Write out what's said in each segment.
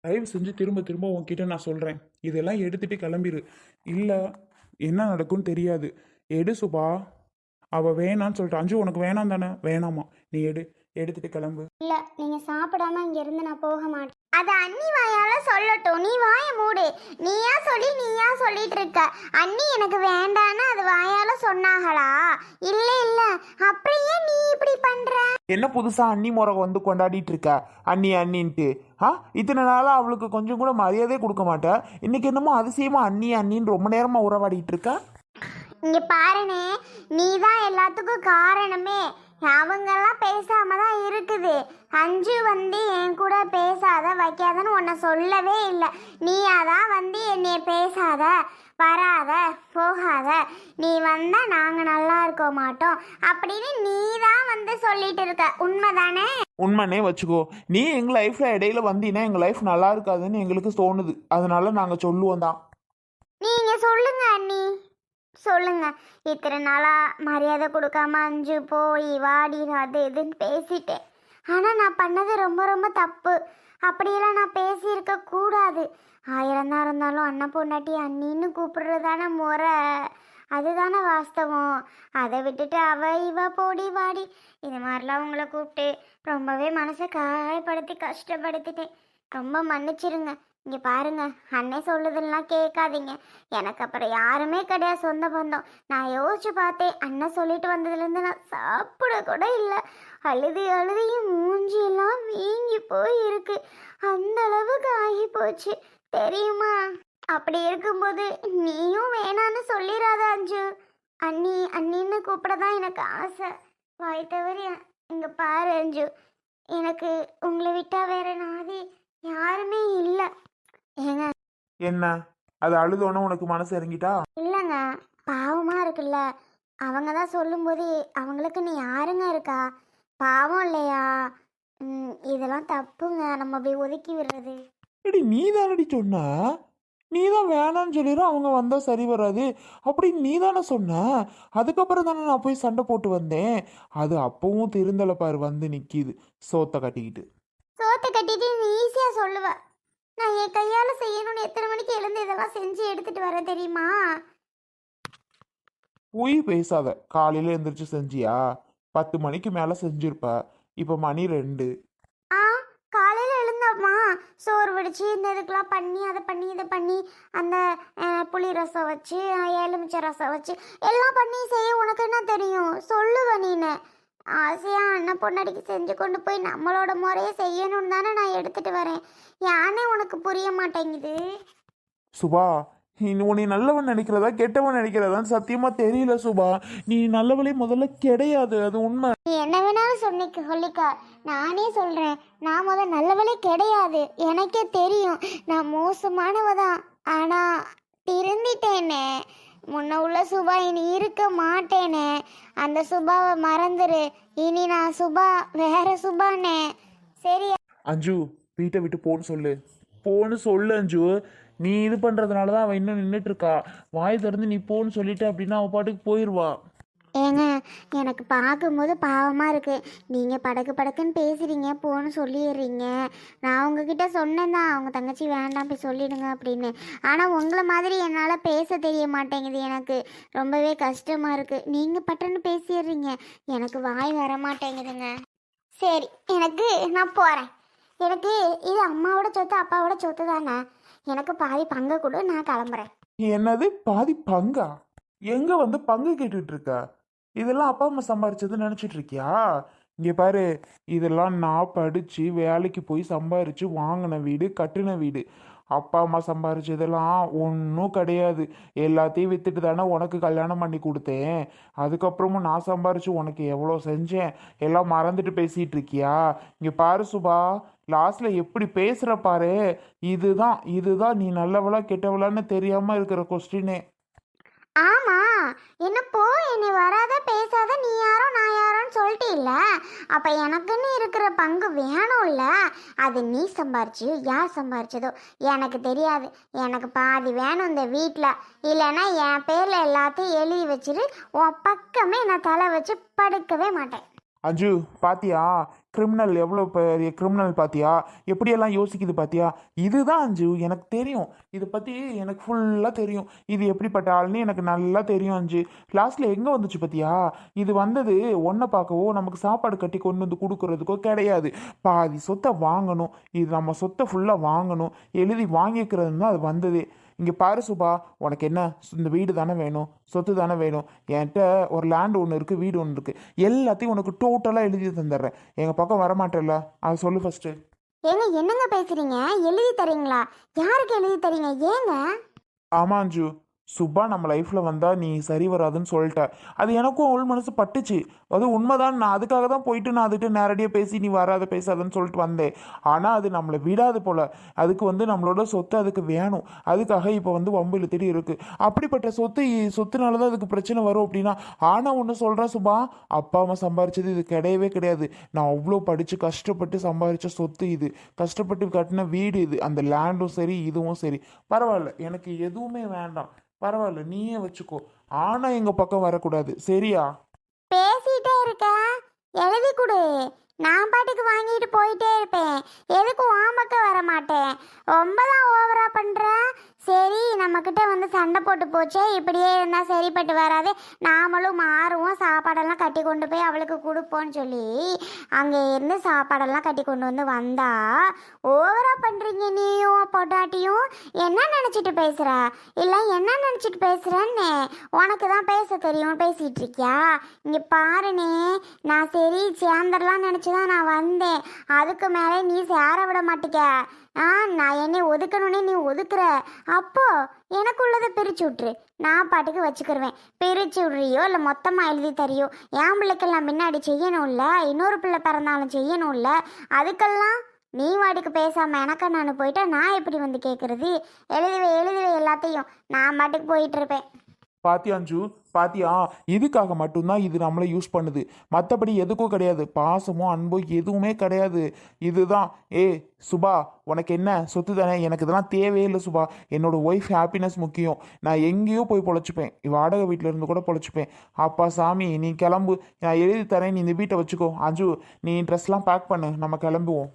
தயவு செஞ்சு திரும்ப திரும்ப உன்கிட்ட நான் சொல்கிறேன் இதெல்லாம் எடுத்துட்டு கிளம்பிரு. இல்லை என்ன நடக்கும்னு தெரியாது. எடு சுபா. அவள் வேணான்னு சொல்லிட்டு அஞ்சு உனக்கு வேணாம் தானே? வேணாமா. நீ எடு. எடுத்துட்டு கிளம்பு. இல்ல நீங்க சாப்பிடாம இங்க இருந்து நான் போக மாட்டேன். அது அண்ணி வாயால சொல்லட்டும். நீ வாய மூடு. நீயா சொல்லி நீயா சொல்லிட்டு இருக்க. அண்ணி எனக்கு வேண்டான்னு அது வாயால சொன்னாங்களா? இல்ல இல்ல அப்புறம் ஏன் நீ இப்படி பண்ற என்ன புதுசா அண்ணி முறை வந்து கொண்டாடிட்டு இருக்க அண்ணி அண்ணின்ட்டு. ஆ? இத்தனை நாளா அவளுக்கு கொஞ்சம் கூட மரியாதையே கொடுக்க மாட்டேன் இன்னைக்கு என்னமோ அதிசயமா அண்ணி அண்ணின்னு ரொம்ப நேரமா உறவாடிட்டு இருக்க இங்க பாருனே நீ தான் எல்லாத்துக்கும் காரணமே. அவங்கெல்லாம் பேசாம தான் இருக்குது. அஞ்சு வந்து என் கூட பேசாத வைக்காதன்னு உன்னை சொல்லவே இல்லை. நீ அதான் வந்து என்னைய பேசாத. வராத போகாத. நீ வந்தா நாங்க நல்லா இருக்க மாட்டோம் அப்படின்னு நீ தான் வந்து சொல்லிட்டு இருக்க. உண்மைதானே? உண்மைனே வச்சுக்கோ. நீ எங்க லைஃப்ல இடையில வந்தீங்கன்னா எங்க லைஃப் நல்லா இருக்காதுன்னு எங்களுக்கு தோணுது. அதனால நாங்க சொல்லுவோம் தான். நீங்க சொல்லுங்க அண்ணி. சொல்லுங்க. இத்தனை நாளா மரியாதை கொடுக்காம அஞ்சு போய் வாடி அது இதுன்னு பேசிட்டேன். ஆனால் நான் பண்ணது ரொம்ப ரொம்ப தப்பு. அப்படியெல்லாம் நான் பேசியிருக்க கூடாது. ஆயிரம் தான் இருந்தாலும் அண்ணன் பொண்டாட்டி அண்ணின்னு கூப்பிடுறதான முறை. அதுதானே வாஸ்தவம். அதை விட்டுட்டு அவ இவ போடி வாடி. இது மாதிரிலாம் உங்களை கூப்பிட்டு ரொம்பவே மனசை காயப்படுத்தி கஷ்டப்படுத்திட்டேன். ரொம்ப மன்னிச்சிருங்க. இங்கே பாருங்க அண்ணன் சொல்லுதெல்லாம் கேட்காதீங்க. எனக்கு அப்புறம் யாருமே கிடையாது சொந்த பந்தம். நான் யோசிச்சு பார்த்தேன் அண்ணன் சொல்லிட்டு வந்ததுலேருந்து நான் சாப்பிட கூட இல்லை. அழுது அழுதையும் மூஞ்சியெல்லாம் வீங்கி போய் இருக்கு அந்த அளவுக்கு ஆகி போச்சு தெரியுமா? அப்படி இருக்கும்போது நீயும் வேணான்னு சொல்லிடாத அஞ்சு. அண்ணி அண்ணின்னு கூப்பிட தான் எனக்கு ஆசை. வாய் தவறி இங்கே பாரு அஞ்சு. எனக்கு உங்களை விட்டா வேற நாதி யாருமே இல்லை. ஏங்க? என்ன? அது அழுதோன்னே உனக்கு மனசு இறங்கிட்டா? இல்லைங்க பாவமாக இருக்குல்ல. அவங்க தான் சொல்லும்போது அவங்களுக்கு நீ யாருங்க இருக்கா? பாவம் இல்லையா? ம், இதெல்லாம் தப்புங்க. நம்ம அப்படி ஒதுக்கி விடுறது. எடி நீ தானடி சொன்ன? நீ தான் வேணான்னு சொல்லிடு அவங்க வந்தால் சரி வராது. அப்படி நீ தானே சொன்ன? அதுக்கப்புறம் தானே நான் போய் சண்டை போட்டு வந்தேன். அது அப்பவும் திருந்தலை பாரு வந்து நிற்கிது சோத்தை கட்டிக்கிட்டு. சோத்தை கட்டிட்டு நீ ஈஸியாக சொல்லுவ. நான் என் கையால் செய்யணும்னு எத்தனை மணிக்கு எழுந்து இதெல்லாம் செஞ்சு எடுத்துட்டு வர தெரியுமா? பொய் பேசாத. காலையில் எந்திரிச்சு செஞ்சியா? பத்து மணிக்கு மேலே செஞ்சிருப்ப. இப்போ மணி ரெண்டு. ஆ காலையில் எழுந்தம்மா. சோறு வடிச்சு இந்த இதுக்கெல்லாம் பண்ணி அதை பண்ணி இதை பண்ணி அந்த அஹ், புளி ரசம் வச்சு அஹ், எலுமிச்சை ரசம் வச்சு எல்லாம் பண்ணி செய்ய உனக்கு என்ன தெரியும்? சொல்லுவ நீனு. ஆசையா அண்ணன் பொண்ணடிக்கு செஞ்சு கொண்டு போய் நம்மளோட முறையை செய்யணும்னு தானே நான் எடுத்துட்டு வரேன். யானே உனக்கு புரிய மாட்டேங்குது? சுபா உன்னை நல்லவன் நினைக்கிறதா கெட்டவன் நினைக்கிறதான்னு சத்தியமா தெரியல சுபா. நீ நல்லவளே முதல்ல கிடையாது அது உண்மை. நீ என்ன வேணாலும் சொன்னிக்க சொல்லிக்க நானே சொல்கிறேன் நான் முத நல்லவளே கிடையாது. எனக்கே தெரியும் நான் மோசமானவ தான் ஆனால் திருந்திட்டேனே. முன்ன உள்ள சுபா இனி இருக்க மாட்டேனே. அந்த சுபாவை மறந்துரு. இனி நான் சுபா வேற சுபானே. சரி அஞ்சு வீட்டை விட்டு போன்னு சொல்லு. போன்னு சொல்லு அஞ்சு. நீ இது பண்ணுறதுனால தான் அவன் இன்னும் நின்றுட்டு இருக்கா வாய் திறந்து நீ போன்னு சொல்லிட்டு அப்படின்னா அவள் பாட்டுக்கு போயிடுவா ஏங்க எனக்கு பார்க்கும்போது பாவமாக இருக்குது நீங்கள் படக்கு படக்குன்னு பேசுகிறீங்க போன்னு சொல்லிடுறீங்க. நான் உங்ககிட்ட சொன்னேன் தான் அவங்க தங்கச்சி வேண்டாம் போய் சொல்லிடுங்க அப்படின்னு. ஆனால் உங்களை மாதிரி என்னால் பேச தெரிய மாட்டேங்குது எனக்கு. ரொம்பவே கஷ்டமாக இருக்குது நீங்கள் பட்டுன்னு பேசிடுறீங்க. எனக்கு வாய் வர மாட்டேங்குதுங்க சரி எனக்கு நான் போகிறேன் எனக்கு இது அம்மாவோட சொத்து அப்பாவோட சொத்து தானே. எனக்கு பாதி பங்கு கொடு நான் கிளம்புறேன். என்னது? பாதி பங்கா? எங்க வந்து பங்கு கேட்டுட்டு இருக்க? இதெல்லாம் அப்பா அம்மா சம்பாரிச்சது நினைச்சிட்டு இருக்கியா? இங்கே பாரு இதெல்லாம் நான் படித்து வேலைக்கு போய் சம்பாரித்து வாங்கின வீடு கட்டின வீடு. அப்பா அம்மா சம்பாரிச்சதெல்லாம் ஒன்றும் கிடையாது. எல்லாத்தையும் வித்துட்டு தானே உனக்கு கல்யாணம் பண்ணி கொடுத்தேன். அதுக்கப்புறமும் நான் சம்பாரிச்சு உனக்கு எவ்வளோ செஞ்சேன்? எல்லாம் மறந்துட்டு பேசிகிட்டு இருக்கியா? இங்கே பாரு சுபா லாஸ்ட்டில் எப்படி பேசுகிற பாரு. இதுதான் இதுதான் நீ நல்லவளா கெட்டவளான்னு தெரியாமல் இருக்கிற கொஸ்டினே ஆமாம் என்ன போ என்னை வராத பேசாத நீ யாரோ நான் யாரோன்னு அப்ப எனக்குன்னு இருக்கிற பங்கு வேணும்ல? அது நீ சம்பாரிச்சியோ யார் சம்பாரிச்சதோ? எனக்கு தெரியாது. எனக்கு பாதி வேணும் இந்த வீட்டில் இல்லைன்னா என் பேர்ல எல்லாத்தையும் எழுதி வச்சிரு உன் பக்கமே நான் தலை வச்சு படுக்கவே மாட்டேன். அஞ்சு பாத்தியா? கிரிமினல் எவ்வளோ பெரிய கிரிமினல் பார்த்தியா எப்படியெல்லாம் யோசிக்குது பார்த்தியா இதுதான் அஞ்சு எனக்கு தெரியும். இதை பற்றி எனக்கு ஃபுல்லாக தெரியும். இது எப்படிப்பட்ட ஆள்னு எனக்கு நல்லா தெரியும் அஞ்சு. லாஸ்ட்டில் எங்கே வந்துச்சு பார்த்தியா இது வந்தது ஒன்றை பார்க்கவோ நமக்கு சாப்பாடு கட்டி கொண்டு வந்து கொடுக்கறதுக்கோ கிடையாது. பாதி சொத்தை வாங்கணும். இது நம்ம சொத்தை ஃபுல்லாக வாங்கணும். எழுதி வாங்கிக்கிறது தான் அது வந்தது. இங்கே பாரு சுபா உனக்கு என்ன? இந்த வீடு தானே வேணும்? சொத்து தானே வேணும்? என்கிட்ட ஒரு லேண்ட் ஒன்று இருக்குது வீடு ஒன்று இருக்குது எல்லாத்தையும் உனக்கு டோட்டலாக எழுதி தந்துடுறேன். எங்கள் பக்கம் வரமாட்டேல்ல? அதை சொல்லு ஃபஸ்ட்டு ஏங்க என்னங்க பேசுறீங்க? எழுதி தரீங்களா? யாருக்கு எழுதி தரீங்க? ஏங்க? ஆமாம் அஞ்சு. சுபா நம்ம லைஃப்பில் வந்தால் நீ சரி வராதுன்னு சொல்லிட்ட. அது எனக்கும் உள் மனசு பட்டுச்சு. அது உண்மைதான். நான் அதுக்காக தான் போயிட்டு நான் அதுகிட்ட நேரடியாக பேசி நீ வராத பேசாதன்னு சொல்லிட்டு வந்தேன். ஆனால் அது நம்மளை விடாது போல். அதுக்கு வந்து நம்மளோட சொத்து அதுக்கு வேணும். அதுக்காக இப்போ வந்து வம்பு இழுத்துட்டு இருக்குது அப்படிப்பட்ட சொத்து சொத்துனால தான் அதுக்கு பிரச்சனை வரும் அப்படின்னா ஆனால் ஒன்று சொல்கிறேன் சுபா அப்பா அம்மா சம்பாரிச்சது இது கிடையவே கிடையாது. நான் அவ்வளோ படித்து கஷ்டப்பட்டு சம்பாரித்த சொத்து இது. கஷ்டப்பட்டு கட்டின வீடு இது. அந்த லேண்டும் சரி இதுவும் சரி. பரவாயில்ல. எனக்கு எதுவுமே வேண்டாம். பரவாயில்ல நீயே வச்சுக்கோ. ஆனா எங்கள் பக்கம் வரக்கூடாது. சரியா? பேசிட்டே இருக்க எழுதி கொடு. நான் பாட்டுக்கு வாங்கிட்டு போயிட்டே இருப்பேன். எதுக்கு ஓமக்க வர மாட்டேன் ரொம்பலாம் ஓவரா பண்ற. சரி நம்மக்கிட்ட வந்து சண்டை போட்டு போச்சே இப்படியே இருந்தால் சரிப்பட்டு வராது. நாமளும் மாறுவோம் சாப்பாடெல்லாம் கட்டி கொண்டு போய் அவளுக்கு கொடுப்போம்னு சொல்லி அங்கே இருந்து சாப்பாடெல்லாம் கட்டி கொண்டு வந்து வந்தா ஓவரா பண்ணுறீங்க நீயும் பொட்டாட்டியும் என்ன நினச்சிட்டு பேசுகிற இல்லை என்ன நினச்சிட்டு பேசுகிறேன்னு உனக்கு தான் பேச தெரியும் பேசிகிட்டு இருக்கியா? இங்கே பாருனே நான் சரி சேர்ந்துடலாம் நினச்சி தான் நான் வந்தேன். அதுக்கு மேலே நீ சேர விட மாட்டிக்க. ஆ நான் என்னை ஒதுக்கணுன்னே நீ ஒதுக்குற. அப்போ எனக்குள்ளதை பிரிச்சு விட்ரு நான் பாட்டுக்கு வச்சுக்கிருவேன். பிரிச்சு விட்றியோ இல்லை மொத்தமாக எழுதி தரியோ? என் பிள்ளைக்கெல்லாம் முன்னாடி செய்யணும்ல? இன்னொரு பிள்ளை பிறந்தாலும் செய்யணும்ல? அதுக்கெல்லாம் நீ வாடிக்கு பேசாமல் எனக்கு நான் போயிட்டா நான் எப்படி வந்து கேட்குறது எழுதுவே எழுதுவே எல்லாத்தையும். நான் பாட்டுக்கு போயிட்டு இருப்பேன். பாத்தியா அஞ்சு? பாத்தியா? இதுக்காக மட்டும்தான் இது நம்மளை யூஸ் பண்ணுது. மற்றபடி எதுக்கும் கிடையாது. பாசமோ அன்போ எதுவுமே கிடையாது. இதுதான். ஏ சுபா உனக்கு என்ன? சொத்து தானே? எனக்கு இதெல்லாம் தேவையே இல்லை சுபா. என்னோட ஒய்ஃப் ஹாப்பினஸ் முக்கியம். நான் எங்கேயோ போய் பொழைச்சிப்பேன். வாடகை வீட்டில் இருந்து கூட பொழைச்சிப்பேன். அப்பா சாமி நீ கிளம்பு. நான் எழுதி தரேன். நீ இந்த வீட்டை வச்சுக்கோ. அஞ்சு நீ ட்ரெஸ்லாம் பேக் பண்ணு. நம்ம கிளம்புவோம்.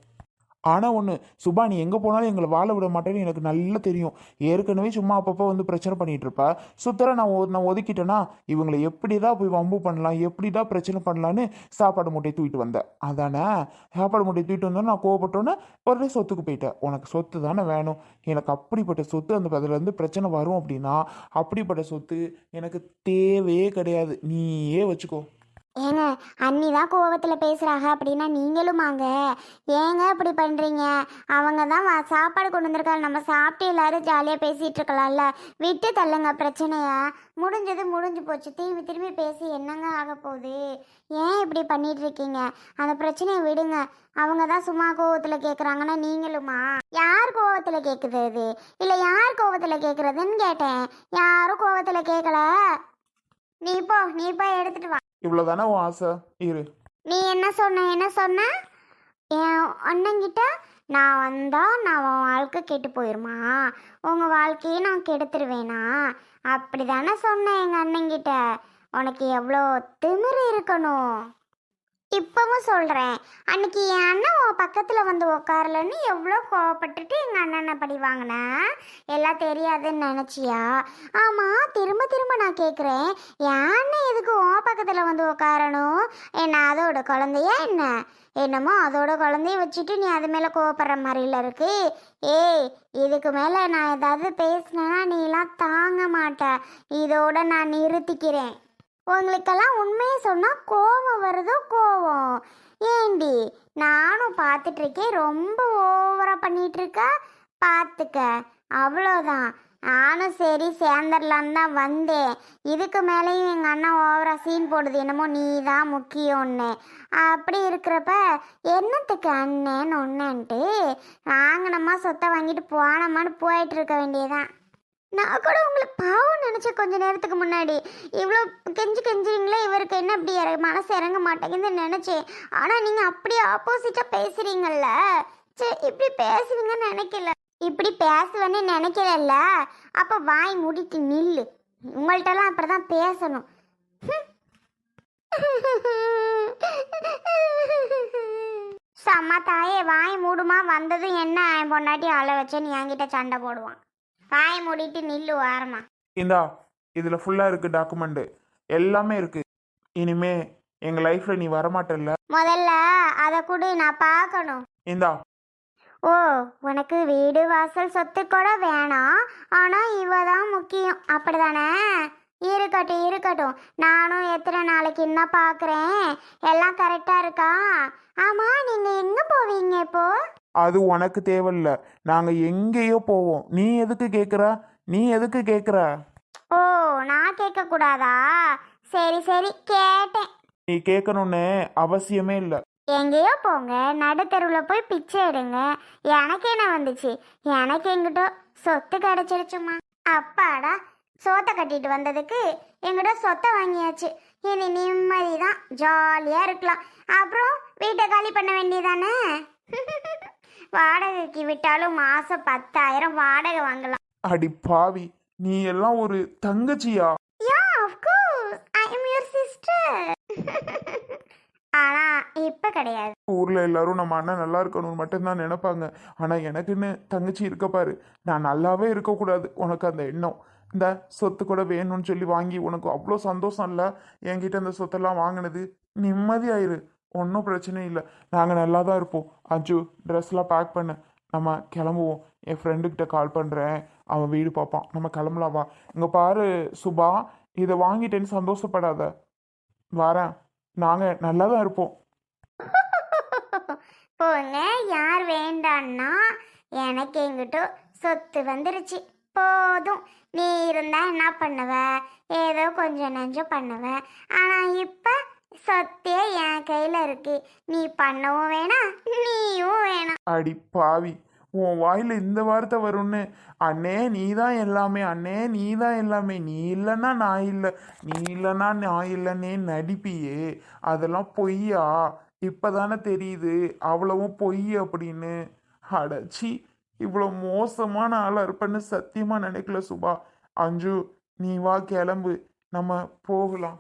ஆனால் ஒன்று சுபா நீ எங்கே போனாலும் எங்களை வாழ விட மாட்டேன்னு எனக்கு நல்லா தெரியும். ஏற்கனவே சும்மா அப்பப்போ வந்து பிரச்சனை பண்ணிகிட்டு இருப்பா சுத்தர நான் ஒ- நான் ஒதுக்கிட்டேன்னா இவங்களை எப்படி தான் போய் வம்பு பண்ணலாம் எப்படி தான் பிரச்சனை பண்ணலான்னு சாப்பாடு மூட்டையை தூக்கிட்டு வந்தேன் அதானே சாப்பாடு மூட்டையை தூக்கிட்டு வந்தோன்னே நான் கோவப்பட்டோன்னே உடனே சொத்துக்கு போயிட்டேன். உனக்கு சொத்து தானே வேணும். எனக்கு அப்படிப்பட்ட சொத்து அந்த பதிலேருந்து பிரச்சனை வரும் அப்படின்னா அப்படிப்பட்ட சொத்து எனக்கு தேவையே கிடையாது. நீயே வச்சுக்கோ. ஏங்க அண்ணி தான் கோவத்தில் பேசுகிறாங்க அப்படின்னா நீங்களும் வாங்க. ஏங்க இப்படி பண்ணுறீங்க அவங்க தான் சாப்பாடு கொண்டு வந்திருக்காங்க. நம்ம சாப்பிட்டு எல்லாரும் ஜாலியாக பேசிகிட்டு இருக்கலாம்ல. விட்டு தள்ளுங்க பிரச்சனைய. முடிஞ்சது முடிஞ்சு போச்சு. திரும்பி திரும்பி பேசி என்னங்க ஆக போகுது? ஏன் இப்படி பண்ணிட்டு இருக்கீங்க? அந்த பிரச்சனையை விடுங்க. அவங்க தான் சும்மா கோவத்தில் கேட்குறாங்கன்னா நீங்களுமா? யார் கோவத்தில் கேட்குது இது? இல்லை யார் கோவத்தில் கேட்குறதுன்னு கேட்டேன். யாரும் கோவத்தில் கேட்கல நீ போ நீ போய் எடுத்துகிட்டு வா. இவ்வளோதானே உன் ஆசை? இரு. நீ என்ன சொன்ன என்ன சொன்ன? என் அண்ணங்கிட்ட நான் வந்தா நான் உன் வாழ்க்கை கெட்டு போயிருமா? உங்க வாழ்க்கையை நான் கெடுத்துருவேனா? அப்படி தானே சொன்னேன் எங்க அண்ணங்கிட்ட உனக்கு எவ்வளோ திமிரு இருக்கணும். இப்பவும் சொல்கிறேன் அன்னைக்கு என் அண்ணன் உன் பக்கத்தில் வந்து உக்காரலன்னு எவ்வளோ கோவப்பட்டுட்டு எங்கள் அண்ணனை படி வாங்கின? எல்லாம் தெரியாதுன்னு நினச்சியா? ஆமாம் திரும்ப திரும்ப நான் கேட்குறேன் என் அண்ணன் எதுக்கு உன் பக்கத்தில் வந்து உக்காரணும்? என்ன அதோட குழந்தையா என்ன? என்னமோ அதோட குழந்தைய வச்சுட்டு நீ அது மேலே கோவப்படுற மாதிரில இருக்கு. ஏய் இதுக்கு மேலே நான் ஏதாவது பேசினேன்னா நீலாம் தாங்க மாட்ட. இதோட நான் நிறுத்திக்கிறேன். உங்களுக்கெல்லாம் உண்மையை சொன்னால் கோவம் வருதோ கோவம். ஏண்டி நானும் பார்த்துட்ருக்கேன். ரொம்ப ஓவராக பண்ணிகிட்ருக்க பார்த்துக்க. அவ்வளோதான். நானும் சரி சேர்ந்துடலான்னு தான் வந்தேன். இதுக்கு மேலேயும் எங்கள் அண்ணன் ஓவரா சீன் போடுது என்னமோ நீ தான் முக்கியம்னு. அப்படி இருக்கிறப்ப என்னத்துக்கு அண்ணன் ஒன்றுன்ட்டு வாங்கினம்மா சொத்தை வாங்கிட்டு போனோமான்னு போயிட்டு இருக்க வேண்டியதான் நான் கூட உங்களுக்கு பாவம் நினச்சேன் கொஞ்ச நேரத்துக்கு முன்னாடி. இவ்வளோ கெஞ்சி கெஞ்சுறீங்களே இவருக்கு என்ன இப்படி இற மனசு இறங்க மாட்டேங்குதுன்னு நினச்சேன். ஆனால் நீங்கள் அப்படியே ஆப்போசிட்டாக பேசுகிறீங்கல்ல சரி இப்படி பேசுவீங்கன்னு நினைக்கல. இப்படி பேசுவேன்னு நினைக்கலல்ல. அப்போ வாய் மூடிட்டு நில்லு. உங்கள்கிட்டலாம் அப்படி தான் பேசணும். சம்மா தாயே வாய் மூடுமா? வந்ததும் என்ன? என் பொண்டாட்டி அழ வச்சேன்னு என்கிட்ட சண்டை போடுவான். வாய் மூடிட்டு நில்லு வாரமா இந்தா இதில் ஃபுல்லாக இருக்குது டாக்குமெண்ட்டு எல்லாமே இருக்குது இனிமே எங்கள் லைஃப்பில் நீ வரமாட்டல்ல. முதல்ல அதை கொடு நான் பார்க்கணும். இந்தா. ஓ உனக்கு வீடு வாசல் சொத்து கூட வேணாம். ஆனால் இவ தான் முக்கியம். அப்படிதானே? இருக்கட்டும் இருக்கட்டும். நானும் எத்தனை நாளைக்கு என்ன பார்க்குறேன். எல்லாம் கரெக்டாக இருக்கா? ஆமாம் நீங்கள் எங்கே இப்போ அது உனக்கு தேவையில்ல. நாங்கள் எங்கேயோ போவோம். நீ எதுக்கு கேட்குற நீ எதுக்கு கேட்குற ஓ நான் கேட்கக்கூடாதா சரி சரி கேட்டேன். நீ கேட்கணுன்னு அவசியமே இல்லை. எங்கேயோ போங்க. நடுத்தெருவில் போய் பிச்சை எடுங்க. எனக்கு என்ன வந்துச்சு? எனக்கு எங்கிட்ட சொத்து கிடைச்சிருச்சுமா அப்பாடா சோத்தை கட்டிட்டு வந்ததுக்கு எங்கிட்ட சொத்தை வாங்கியாச்சு. இனி நிம்மதி தான் ஜாலியாக இருக்கலாம். அப்புறம் வீட்டை காலி பண்ண வேண்டியதானே? வாடகைக்கு விட்டாலும் மாதம் பத்தாயிரம் வாடகை வாங்கலாம். அடி பாவி நீ எல்லாம் ஒரு தங்கச்சியா? Yeah of course I am your sister ஆனால் இப்போ கிடையாது. ஊர்ல எல்லாரும் நம்ம அண்ணன் நல்லா இருக்கணும்னு மட்டும்தான் நினைப்பாங்க. ஆனா எனக்குன்னு தங்கச்சி இருக்க பாரு. நான் நல்லாவே இருக்கக்கூடாது உனக்கு அந்த எண்ணம். இந்த சொத்து கூட வேணும்னு சொல்லி வாங்கி உனக்கு அவ்வளோ சந்தோஷம் இல்லை? என்கிட்ட இந்த சொத்தெல்லாம் வாங்கினது நிம்மதியாயிரு. ஒன்றும் பிரச்சனை இல்லை. நாங்கள் நல்லா தான் இருப்போம். அஜு ட்ரெஸ்லாம் பேக் பண்ணு. நம்ம கிளம்புவோம். என் ஃப்ரெண்டுக்கிட்ட கால் பண்ணுறேன் அவன் வீடு பார்ப்பான். நம்ம கிளம்பலாவா இங்கே பாரு சுபா இதை வாங்கிட்டேன்னு சந்தோஷப்படாத. வரேன். நாங்கள் நல்லா தான் இருப்போம். போங்க யார் வேண்டான்னா எனக்கு எங்கிட்ட சொத்து வந்துருச்சு. போதும். நீ இருந்தா என்ன பண்ணுவ? ஏதோ கொஞ்சம் நெஞ்சம் பண்ணுவ. ஆனா இப்போ சொத்தே என் கையில இருக்கு. நீ பண்ணவும் வேணாம் நீயும் வேணாம் அடி பாவி உன் வாயில இந்த வார்த்தை வரும்னு. அண்ணே நீ தான் எல்லாமே அண்ணே நீ தான் எல்லாமே. நீ இல்லைன்னா நான் இல்லை நீ இல்லைன்னா நான் இல்லைன்னே நடிப்பியே. அதெல்லாம் பொய்யா? இப்பதானே தெரியுது அவ்வளவும் பொய் அப்படின்னு. அடச்சி இவ்வளோ மோசமான ஆளாக இருப்பேன்னு சத்தியமாக நினைக்கல சுபா. அஞ்சு நீ வா கிளம்பு நம்ம போகலாம்.